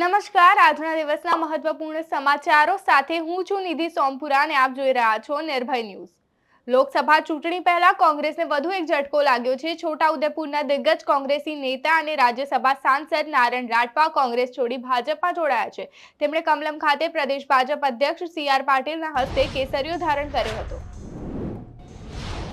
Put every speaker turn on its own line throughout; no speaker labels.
નમસ્કાર. આજના દિવસના મહત્વપૂર્ણ સમાચારો સાથે હું છું નિધિ સોમપુરા અને આપ જોઈ રહ્યા છો નિર્ભય ન્યૂઝ. લોકસભા ચૂંટણી પહેલા કોંગ્રેસને વધુ એક ઝટકો લાગ્યો છે. છોટાઉદેપુરના દિગ્ગજ કોંગ્રેસી નેતા અને રાજ્યસભા સાંસદ નારાયણ રાઠવા કોંગ્રેસ છોડી ભાજપમાં જોડાયા છે. તેમણે કમલમ ખાતે પ્રદેશ ભાજપ અધ્યક્ષ સી આર પાટીલના હસ્તે કેસરીઓ ધારણ કર્યો હતો.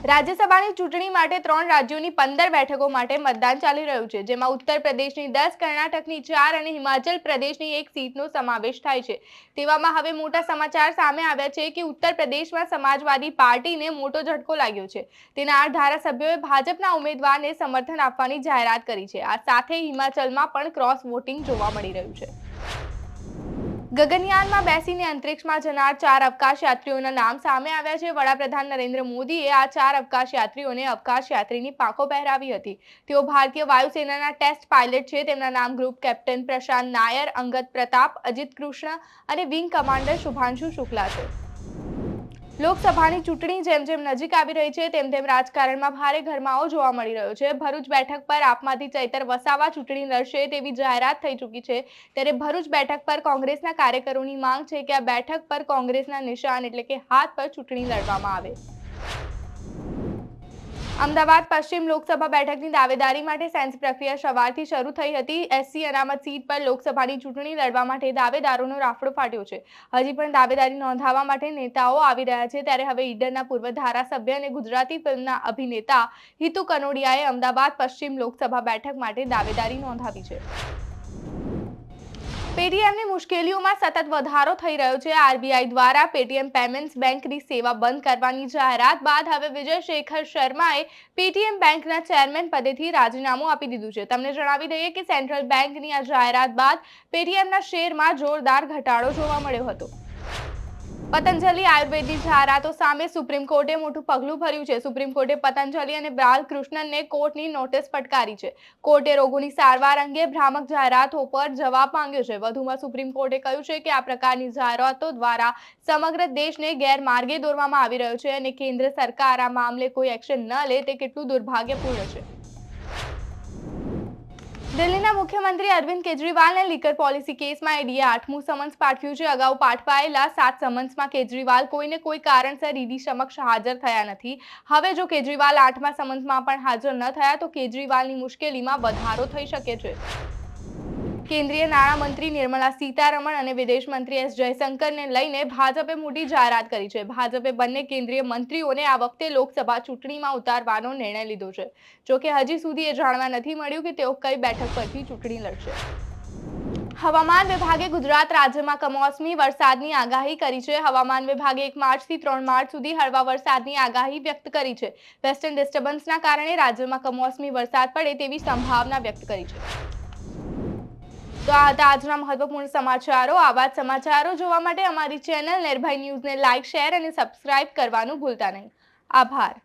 રાજ્યસભાની ચૂંટણી માટે ત્રણ રાજ્યોની પંદર બેઠકો માટે મતદાન ચાલી રહ્યું છે, જેમાં ઉત્તર પ્રદેશની દસ, કર્ણાટકની ચાર અને હિમાચલ પ્રદેશની એક સીટનો સમાવેશ થાય છે. તેવામાં હવે મોટા સમાચાર સામે આવ્યા છે કે ઉત્તર પ્રદેશમાં સમાજવાદી પાર્ટીને મોટો ઝટકો લાગ્યો છે. તેના આઠ ધારાસભ્યોએ ભાજપના ઉમેદવારને સમર્થન આપવાની જાહેરાત કરી છે. આ સાથે હિમાચલમાં પણ ક્રોસ વોટિંગ જોવા મળી રહ્યું છે. ગગનયાનમાં બેસીને અંતરિક્ષમાં જનાર ચાર અવકાશ યાત્રીઓના નામ સામે આવ્યા છે. વડાપ્રધાન નરેન્દ્ર મોદીએ આ ચાર અવકાશ યાત્રીઓને અવકાશ યાત્રીની પાંખો પહેરાવી હતી. તેઓ ભારતીય વાયુસેનાના ટેસ્ટ પાયલટ છે. તેમના નામ ગ્રુપ કેપ્ટન પ્રશાંત નાયર, અંગત પ્રતાપ, અજીત કૃષ્ણ અને વિંગ કમાન્ડર શુભાંશુ શુક્લા છે. લોકસભાની ચૂંટણી જેમ જેમ નજીક આવી રહી છે, તેમ તેમ રાજકારણમાં ભારે ગરમાવો જોવા મળી રહ્યો છે. ભરૂચ બેઠક પર આપમાંથી ચૈતર વસાવા ચૂંટણી લડશે તેવી જાહેરાત થઈ ચૂકી છે. ત્યારે ભરૂચ બેઠક પર કોંગ્રેસના કાર્યકરોની માંગ છે કે આ બેઠક પર કોંગ્રેસના નિશાન એટલે કે હાથ પર ચૂંટણી લડવામાં આવે. અમદાવાદ પશ્ચિમ લોકસભા બેઠકની દાવેદારી માટે સેન્સ પ્રક્રિયા સવારથી શરૂ થઈ હતી. એસસી અનામત સીટ પર લોકસભાની ચૂંટણી લડવા માટે દાવેદારોનો રાફડો ફાટ્યો છે. હજી પણ દાવેદારી નોંધાવવા માટે નેતાઓ આવી રહ્યા છે. ત્યારે હવે ઈડરના પૂર્વ ધારાસભ્ય અને ગુજરાતી ફિલ્મના અભિનેતા હિતુ કનોડિયાએ અમદાવાદ પશ્ચિમ લોકસભા બેઠક માટે દાવેદારી નોંધાવી છે. પેટીએમની મુશ્કેલીઓમાં સતત વધારો થઈ રહ્યો છે. આરબીઆઈ દ્વારા પેટીએમ પેમેન્ટ્સ બેંકની સેવા બંધ કરવાની જાહેરાત બાદ હવે વિજય શેખર શર્માએ પેટીએમ બેંકના ચેરમેન પદેથી રાજીનામું આપી દીધું છે. તમને જણાવી દઈએ કે સેન્ટ્રલ બેંકની આ જાહેરાત બાદ પેટીએમના શેરમાં જોરદાર ઘટાડો જોવા મળ્યો હતો. પતંજલિ આયુર્વેદિક જાહેરાતો સામે સુપ્રીમ કોર્ટે મોટું પગલું ભર્યું છે. સુપ્રીમ કોર્ટે પતંજલિ અને બાલકૃષ્ણનને કોર્ટની નોટિસ ફટકારી છે. કોર્ટે રોગોની સારવાર અંગે ભ્રામક જાહેરાતો પર જવાબ માંગ્યો છે. વધુમાં સુપ્રીમ કોર્ટે કહ્યું છે કે આ પ્રકારની જાહેરાતો દ્વારા સમગ્ર દેશને ગેરમાર્ગે દોરવામાં આવી રહ્યો છે અને કેન્દ્ર સરકાર આ મામલે કોઈ એક્શન ન લે તે કેટલું દુર્ભાગ્યપૂર્ણ છે. દિલ્હીના મુખ્યમંત્રી અરવિંદ કેજરીવાલને લીકર પોલિસી કેસમાં ઈડીએ આઠમું સમન્સ પાઠવ્યું છે. અગાઉ પાઠવાયેલા સાત સમન્સમાં કેજરીવાલ કોઈને કોઈ કારણસર ઈડી સમક્ષ હાજર થયા નથી. હવે જો કેજરીવાલ આઠમા સમન્સમાં પણ હાજર ન થયા તો કેજરીવાલની મુશ્કેલીમાં વધારો થઈ શકે છે. કેન્દ્રીય નાણામંત્રી નિર્મલા સીતારમણ અને વિદેશ મંત્રી એસ જયશંકરને લઈને ભાજપે મોટી જાહેરાત કરી છે. ભાજપે બંને કેન્દ્રીય મંત્રીઓને આ વખતે લોકસભા ચૂંટણીમાં ઉતારવાનો નિર્ણય લીધો છે. જોકે હજી સુધી એ જાણવા નથી મળ્યું કે તેઓ કઈ બેઠક પરથી ચૂંટણી લડશે. હવામાન વિભાગે ગુજરાત રાજ્યમાં કમોસમી વરસાદની આગાહી કરી છે. હવામાન વિભાગે એક માર્ચથી ત્રણ માર્ચ સુધી હળવા વરસાદની આગાહી વ્યક્ત કરી છે. વેસ્ટર્ન ડિસ્ટર્બન્સના કારણે રાજ્યમાં કમોસમી વરસાદ પડે તેવી સંભાવના વ્યક્ત કરી છે. તો આ હતા આજના મહત્વપૂર્ણ સમાચારો. આવા સમાચારો જોવા માટે અમારી ચેનલ નિર્ભય ન્યૂઝને લાઇક શેર અને સબસ્ક્રાઇબ કરવાનું ભૂલતા નહીં. આભાર.